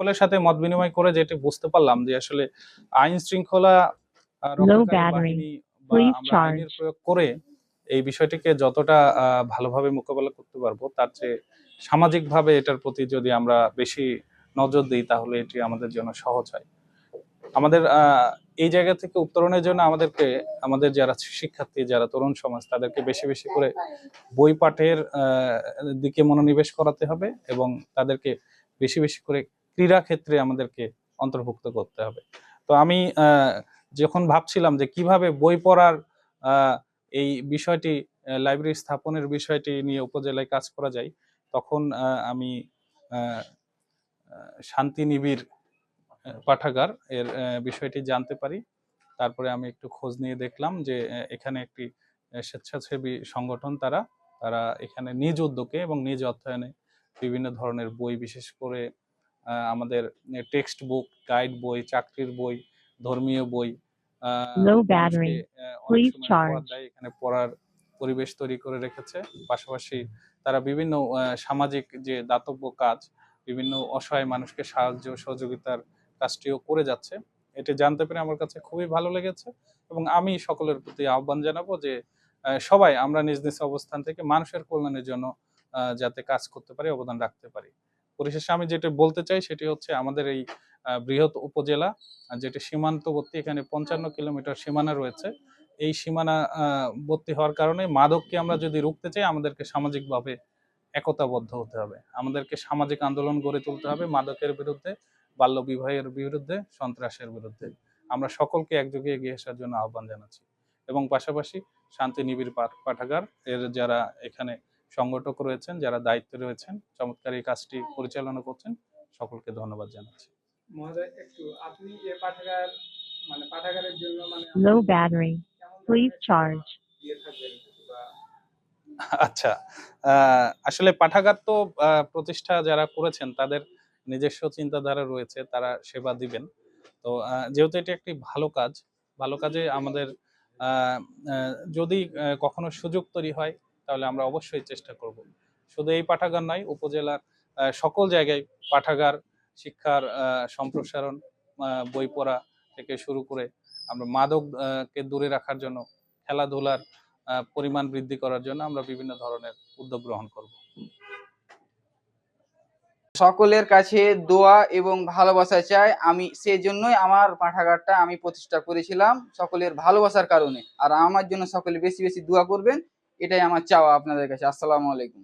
সকলের সাথে মত বিনিময় করে যেটি বুঝতে পারলাম যে আসলে আইন শৃঙ্খলা. প্রয়োগ করে এই বিষয়টিকে যতটা ভালোভাবে মোকাবেলা করতে পারব তার চেয়ে সামাজিকভাবে এটার প্রতি যদি আমরা বেশি নজর দিই তাহলে এটি আমাদের জন্য সহজ হয় আমাদের আহ, এই জায়গা থেকে উত্তরণের জন্য আমাদেরকে আমাদের যারা শিক্ষার্থী যারা তরুণ সমাজ তাদেরকে বেশি বেশি করে বই পাঠের আহ, দিকে মনোনিবেশ করাতে হবে এবং তাদেরকে বেশি বেশি করে ক্রীড়া ক্ষেত্রে আমাদেরকে অন্তর্ভুক্ত করতে হবে। তো আমি যখন ভাবছিলাম যে কীভাবে বই পড়ার এই বিষয়টি লাইব্রেরি স্থাপনের বিষয়টি নিয়ে উপজেলায় কাজ করা যায়, তখন আমি শান্তি নিবিড় পাঠাগার এর বিষয়টি জানতে পারি। তারপরে আমি একটু খোঁজ নিয়ে দেখলাম যে এখানে একটি স্বেচ্ছাসেবী সংগঠন তারা তারা এখানে নিজ উদ্যোগে এবং নিজ অর্থায়নে বিভিন্ন ধরনের বই বিশেষ করে আমাদের টেক্সট বুক গাইড বই চাকরির বই ধর্মীয় বই এখানে পড়ার পরিবেশ তৈরি করে রেখেছে। পাশাপাশি তারা বিভিন্ন সামাজিক যে দাতব্য কাজ বিভিন্ন অসহায় মানুষকে সাহায্য সহযোগিতার কাজটিও করে যাচ্ছে। এটি জানতে পেরে আমার কাছে খুবই ভালো লেগেছে এবং আমি সকলের প্রতি আহ্বান জানাব যে সবাই আমরা নিজ নিজ অবস্থান থেকে মানুষের কল্যাণের জন্য আহ, যাতে কাজ করতে পারি অবদান রাখতে পারি। পরিশেষে আমি যেটা বলতে চাই সেটি হচ্ছে আমাদের এই বৃহৎ উপজেলা যেটি সীমান্তবর্তী, এখানে পঞ্চান্ন কিলোমিটার সীমানা রয়েছে। এই সীমানা বর্তী হওয়ার কারণে মাদককে আমরা যদি রুখতে চাই, আমাদেরকে সামাজিকভাবে একতাবদ্ধ হতে হবে। আমাদেরকে সামাজিক আন্দোলন গড়ে তুলতে হবে মাদকের বিরুদ্ধে, বাল্য বিবাহের বিরুদ্ধে, সন্ত্রাসের বিরুদ্ধে। আমরা সকলকে একযোগে এগিয়ে আসার জন্য আহ্বান জানাচ্ছি। এবং পাশাপাশি শান্তি নিবিড় পাঠ- পাঠাগার, এর যারা এখানে সংগঠক রয়েছেন যারা দায়িত্বে রয়েছেন চমৎকার এই কাজটি পরিচালনা করছেন সকলকে ধন্যবাদ জানাচ্ছি। একটু আপনি এ পাঠাগার মানে পাঠাগারের জন্য মানে আচ্ছা আসলে পাঠাগার তো প্রতিষ্ঠা যারা করেছেন তাদের নিজস্ব চিন্তাধারা রয়েছে তারা সেবা দিবেন। তো যেহেতু এটি একটি ভালো কাজ ভালো কাজে আমাদের যদি কখনো সুযোগ তৈরি হয় তাহলে আমরা অবশ্যই চেষ্টা করব। শুধু এই পাঠাগার নয়, উপজেলার সকল জায়গায় পাঠাগার, শিক্ষার সম্প্রসারণ বই পড়া থেকে শুরু করে আমরা মাদক কে দূরে রাখার জন্য, খেলাধুলার পরিমাণ বৃদ্ধি করার জন্য আমরা বিভিন্ন ধরনের উদ্যোগ গ্রহণ করব। সকলের কাছে দোয়া এবং ভালোবাসা চাই। আমি সেজন্যই আমার পাঠাগারটা আমি প্রতিষ্ঠা করেছিলাম সকলের ভালোবাসার কারণে। আর আমার জন্য সকলে বেশি বেশি দোয়া করবেন। এটাই আমার চাওয়া আপনাদের কাছে। আসসালামু আলাইকুম।